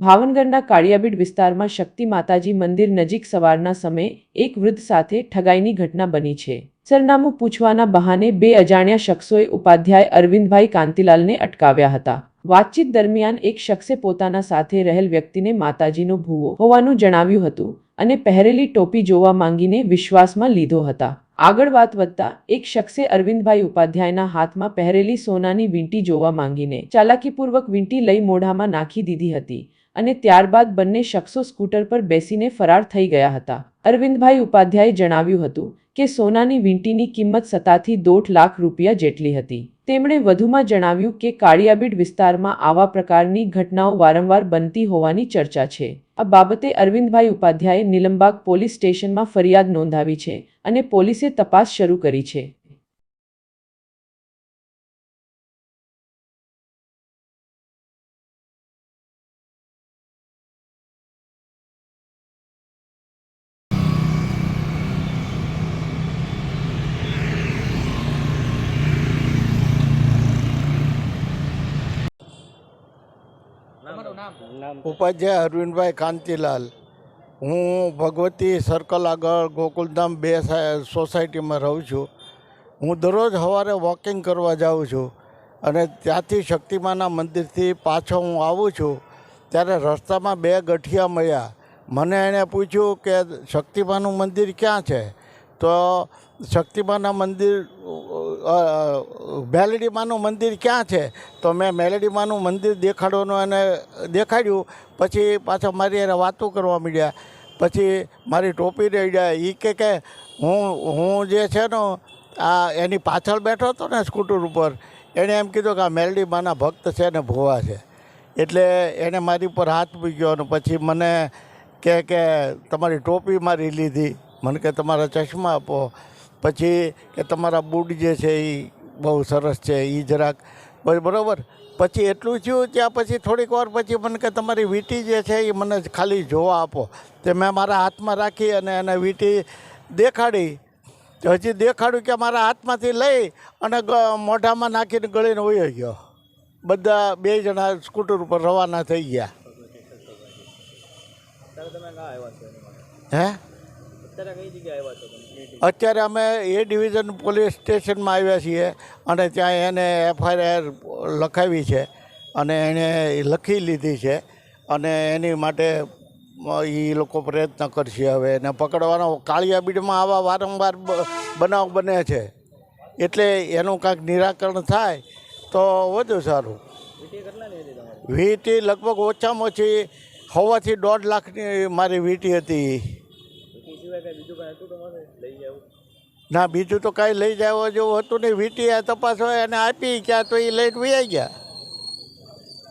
ભાવનગરના કાળિયાબીડ વિસ્તારમાં શક્તિ માતાજી મંદિર નજીક સવારના સમયે એક વૃદ્ધ સાથે ઠગાઈની ઘટના બની છે. સરનામું પૂછવાના બહાને બે અજાણ્યા શખ્સોએ ઉપાધ્યાય અરવિંદભાઈ કાંતિલાલને અટકાવ્યા હતા. વાતચીત દરમિયાન એક શખ્સે પોતાના સાથે રહેલ વ્યક્તિને માતાજીનો ભૂવો હોવાનું જણાવ્યું હતું અને પહેરેલી ટોપી જોવા માંગીને વિશ્વાસમાં લીધો હતા. આગળ વાત વધતા એક શખ્સે અરવિંદભાઈ ઉપાધ્યાયના હાથમાં પહેરેલી સોનાની વીંટી જોવા માંગીને ચાલાકીપૂર્વક વીંટી લઈ મોઢામાં નાખી દીધી હતી. અને ત્યારબાદ બંને શખ્સો સ્કૂટર પર બેસીને ફરાર થઈ ગયા હતા. અરવિંદભાઈ ઉપાધ્યાયે જણાવ્યું હતું કે સોનાની વીંટીની કિંમત સત્તાથી દોઢ લાખ રૂપિયા જેટલી હતી. તેમણે વધુમાં જણાવ્યું કે કાળિયાબીડ વિસ્તારમાં આવા પ્રકારની ઘટનાઓ વારંવાર બનતી હોવાની ચર્ચા છે. આ બાબતે અરવિંદભાઈ ઉપાધ્યાયે નિલંબાગ પોલીસ સ્ટેશનમાં ફરિયાદ નોંધાવી છે અને પોલીસે તપાસ શરૂ કરી છે. ઉપાધ્યાય અરવિંદભાઈ કાંતિલાલ. હું ભગવતી સર્કલ આગળ ગોકુલધામ બે સોસાયટીમાં રહું છું. હું દરરોજ સવારે વોકિંગ કરવા જાઉં છું અને ત્યાંથી શક્તિમાના મંદિરથી પાછો હું આવું છું. ત્યારે રસ્તામાં બે ગઠિયા મળ્યા. મને એણે પૂછ્યું કે શક્તિમાનું મંદિર ક્યાં છે? તો શક્તિમાના મંદિર મેલડીમાનું મંદિર ક્યાં છે? તો મેં મેલેડીમાનું મંદિર દેખાડવાનું અને દેખાડ્યું. પછી પાછા મારી એને વાતો કરવા માંડ્યા. પછી મારી ટોપી રહી જાય. એ કે કે હું હું જે છે ને, આ એની પાછળ બેઠો હતો ને સ્કૂટર ઉપર એણે એમ કીધું કે આ મેલડીમાના ભક્ત છે ને ભોવા છે. એટલે એણે મારી ઉપર હાથ મૂક્યો અને પછી મને કે કે તમારી ટોપી મારી લીધી. મને કે તમારા ચશ્મા આપો. પછી કે તમારા બૂટ જે છે એ બહુ સરસ છે એ જરાક બરાબર. પછી એટલું થયું ત્યાં પછી થોડીક વાર પછી મને કે તમારી વીંટી જે છે એ મને ખાલી જોવા આપો. તે મેં મારા હાથમાં રાખી અને એને વીંટી દેખાડી. તો હજી દેખાડ્યું કે મારા હાથમાંથી લઈ અને મોઢામાં નાખીને ગળીને વયો ગયો. બધા બે જણા સ્કૂટર ઉપર રવાના થઈ ગયા. હે? અત્યારે કઈ જગ્યાએ આવ્યા છો તમે? અત્યારે અમે એ ડિવિઝન પોલીસ સ્ટેશનમાં આવ્યા છીએ અને ત્યાં એને એફઆઈઆર લખાવી છે અને એણે લખી લીધી છે અને એની માટે એ લોકો પ્રયત્ન કરશે હવે એને પકડવાનો કાળિયા બીડમાં આવા વારંવાર બ- બનાવ બને છે. એટલે એનું કાંઈક નિરાકરણ થાય તો વધુ સારું. વીટી લગભગ ઓછામાં ઓછી હવાથી દોઢ લાખની મારી વીંટી હતી. ના, બીજું તો કાંઈ લઈ જવા જેવું હતું નહીં. વીટી આ તપાસ હોય એને આપી ક્યાં તો એ લઈને વહી ગયા.